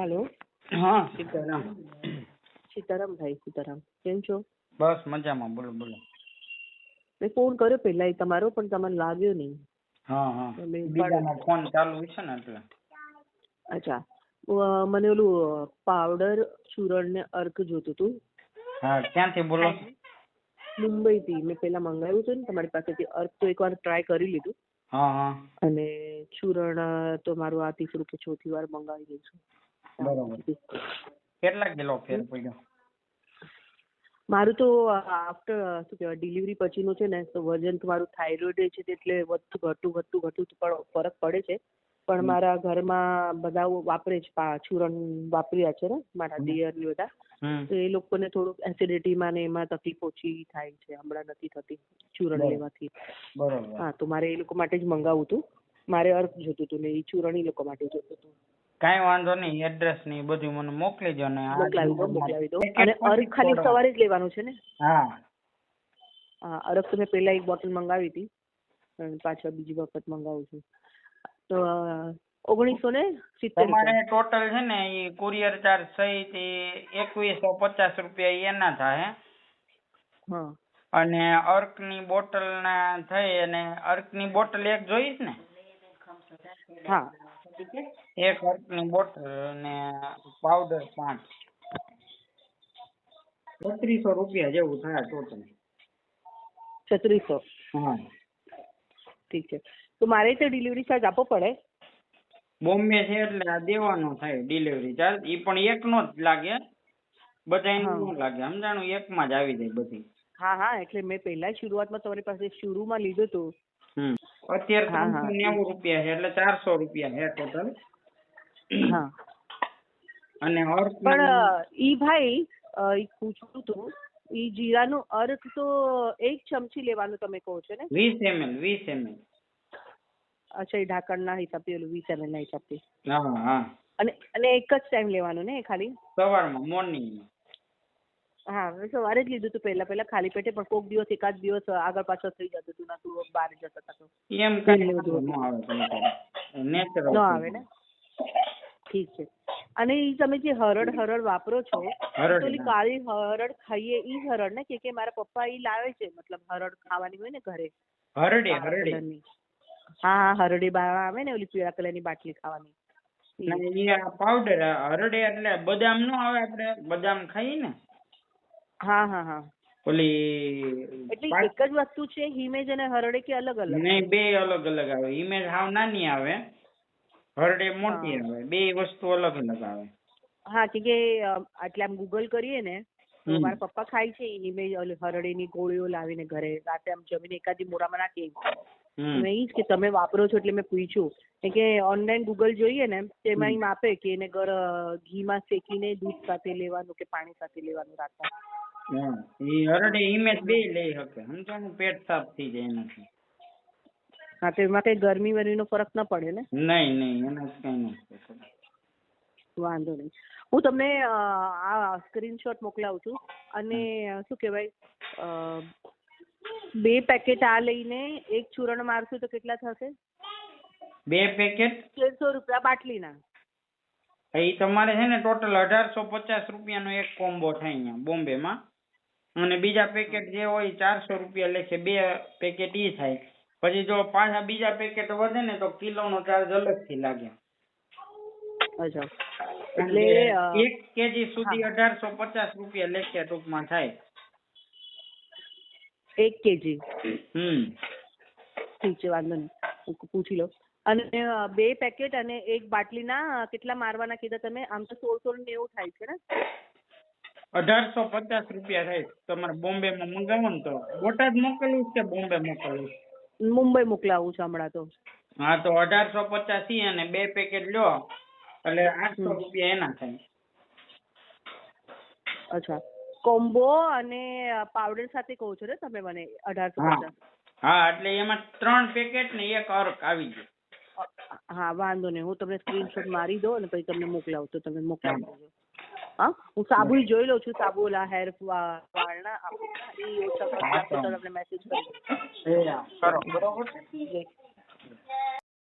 હાલો. હા. સીતારામ. સીતારામ ભાઈ સીતારામ. કેમ છો? બસ મજામાં બોલો બોલો. મેં ફોન કર્યો પહેલા તમારો પણ તમને લાગ્યો નહીં. હા હા. બીજાનો ફોન ચાલુ છે ને એટલે. અચ્છા. મને ઓલું પાવડર ચૂરણ ને અર્ક જોતું હતું હા ક્યાંથી બોલો? મુંબઈથી. મેં પેલા મંગાવ્યું હતું ને તમારી પાસેથી અર્ક તો એકવાર ટ્રાય કરી લીધું. હા હા. અને ચૂરણ તો મારું આ તીસરું કે ચોથી વાર મંગાવી છું બરોબર. કેટલા કિલો ફેર પડ્યો? મારું તો આફ્ટર શું કહેવાય ડિલિવરી પછીનું છે ને તો વજન તો મારું થાઇરોઇડ છે એટલે વધતું ઘટતું ઘટતું ઘટતું પણ ફરક પડે છે. પણ મારા ઘરમાં બધા વાપરે છે ચૂરણ વાપર્યા છે ને મારા દિયર ને બધા. તો એ લોકોને થોડુંક એસિડિટીમાં ને એમાં તકલીફ ઓછી થાય છે હમણાં નથી થતી ચૂરણ લેવાથી. હા તો મારે એ લોકો માટે જ મંગાવું હતું. મારે અર્ક જોતું હતું ને એ ચૂરણ એ લોકો માટે જોતું હતું. કાંઈ વાંધો નહીં એડ્રેસ ને બધું મને મોકલી દો ને મોકલાવી દો મોકલાવી દો. અને પછી અર્ક ખાલી સવારે જ લેવાનું છે ને? હા. હા તો મેં પહેલા એક બોટલ મંગાવી હતી. પાછળ બીજી વખત મંગાવું છું. તો ઓગણીસો ને સિત્તેર તમારે ટોટલ છે ને એ કુરિયર ચાર્જ સહિત એકવીસો પચાસ રૂપિયા એના થાય. હા. અને અર્કની બોટલ ના થઈ અને અર્કની બોટલ એક જોઈશ ને? હા. એક હર્ટની બોટલ અને પાવડર પાંચ. બત્રીસો રૂપિયા જેવું થાય ટોટલ છત્રીસો? હા. ઠીક છે. તો મારે તો ડિલિવરી ચાર્જ આપવો પડે. બોમ્બે છે એટલે આ દેવાનો થાય ડિલિવરી ચાર્જ એ પણ એક નો જ લાગે. બધાય હા. નો લાગે. સમજાણું? એકમાં જ આવી જાય બધી. હા હા એટલે મેં પહેલા શરૂઆતમાં તમારી પાસે શરૂમાં લીધું હતું. અત્યારે. ત્રણસો નેવું રૂપિયા છે એટલે ચારસો રૂપિયા છે ટોટલ અને અર્થ પણ ઈ ભાઈ ઈ પૂછવું હતું ઈ જીરાનું અર્થ તો એક ચમચી લેવાનું તમે કહો છો ને? વીસ એમએલ વીસ એમએલ. અચ્છા એ ઢાંકણના હિસાબથી ઓલું વીસ એમએલ ના હિસાબથી. હા હા. અને અને એક જ ટાઈમ લેવાનું ને ખાલી? સવારમાં મોર્નિંગમાં હા મેં સવારે જ લીધું હતું પહેલા પહેલા ખાલી પેટે પણ કોક દિવસ એકાદ દિવસ આગળ પાછળ થઈ જતું હતું ના બહાર જતા હતા તો. એમ કઈ ન આવે નેચરલ ન આવે ને? ઠીક છે. અને એ તમે જે હરડ હરડ વાપરો છો હા. કાળી હરડ ખાઈએ ઈ હરડ ને કે કે મારા પપ્પા ઈ લાવે છે? મતલબ હરડ ખાવાની હોય ને ઘરે? હરડે હરડે. હા હા હરડી બા આવે ને ઓલી પીળા કલરની બાટલી ખાવાની. પાવડર હરડે એટલે બદામ નો આવે આપણે? બદામ ખાઈએ ને? હા હા હા. ઓલી એટલે એક જ વસ્તુ છે હિમેજ અને હરડે કે અલગ અલગ? નહીં બે અલગ અલગ આવે. હિમેજ હાવ નાની આવે હરડે મોટી આવે. બે વસ્તુ અલગ અલગ આવે. હા કેમ કે અ, એટલે આમ ગૂગલ કરીએ ને તો મારા પપ્પા ખાય છે હિમેજ ઓલી હરડીની ગોળીઓ લાવીને ઘરે. રાતે આમ જમીને એકાદી મોરામાં નાખી મેં ઈ જ કે તમે વાપરો છો એટલે મેં પૂછ્યું. કે ઓનલાઈન ગૂગલ જોઈએ ને તેમાં એમ આપે કે એને ઘર ઘીમાં શેકીને દૂધ સાથે લેવાનું કે પાણી સાથે લેવાનું રાતના હા એ હરડે ઇમેજ બે લઈ શકે. સમજાણું પેટ સાફ થઈ જાય એનાથી. હા તો એમાં કઈ ગરમી વરમીનો ફરક ન પડે ને? નહીં નહીં એનાથી કઈ નહીં વાંધો નહીં. હું તમને આ સ્ક્રીનશોટ મોકલાવું છું. અને શું કહેવાય બે પેકેટ આ લઈને એક ચૂરણ મારશું તો કેટલા થશે? બે પેકેટ તેરસો રૂપિયા બાટલીના. એ તમારે છે ને ટોટલ અઢારસો પચાસ રૂપિયાનો એક કોમ્બો થાય અહીંયા બોમ્બેમાં. અને બીજા પેકેટ જે હોય ચારસો રૂપિયા લેખે બે પેકેટ ઈ થાય. પછી જો પાછા બીજા પેકેટ વધે ને તો કિલોનો ચાર્જ અલગથી લાગે. અચ્છા. એટલે એક કેજી સુધી અઢારસો પચાસ રૂપિયા લેખે ટૂંકમાં થાય. એક કેજી હમ. ઠીક છે વાંધો નહીં. પૂછી લઉં. અને બે પેકેટ અને એક બાટલીના કેટલા મારવાના કીધા તમે? આમ તો સોળસો ને નેવું થાય છે ને? અઢારસો પચાસ રૂપિયા થાય. તમારે બોમ્બેમાં મંગાવો ને તો બોટાદ મોકલવું છે કે બોમ્બે મોકલવું છે? મુંબઈ મોકલાવું છે હમણાં તો. હા તો અઢારસો પચાસ ઈ અને બે પેકેટ લ્યો એટલે આઠસો રૂપિયા એના થાય. અચ્છા. કોમ્બો અને પાવડર સાથે કહો છો ને તમે મને અઢારસો હા પચાસ. હા. એટલે એમાં ત્રણ પેકેટ ને એક અર્ક આવી જાય હા વાંધો નહીં. હું તમને સ્ક્રીનશોટ મારી દઉં અને પછી તમને મોકલાવું તો તમે મોકલાવી દેજો. હા હું સાબુ જોઈ લઉં છું સાબુ ઓલા હેર વાળના આપણે એ ઓછા ખર્ચે તો તમને મેસેજ કરી દઉં. કરો. બરોબર જય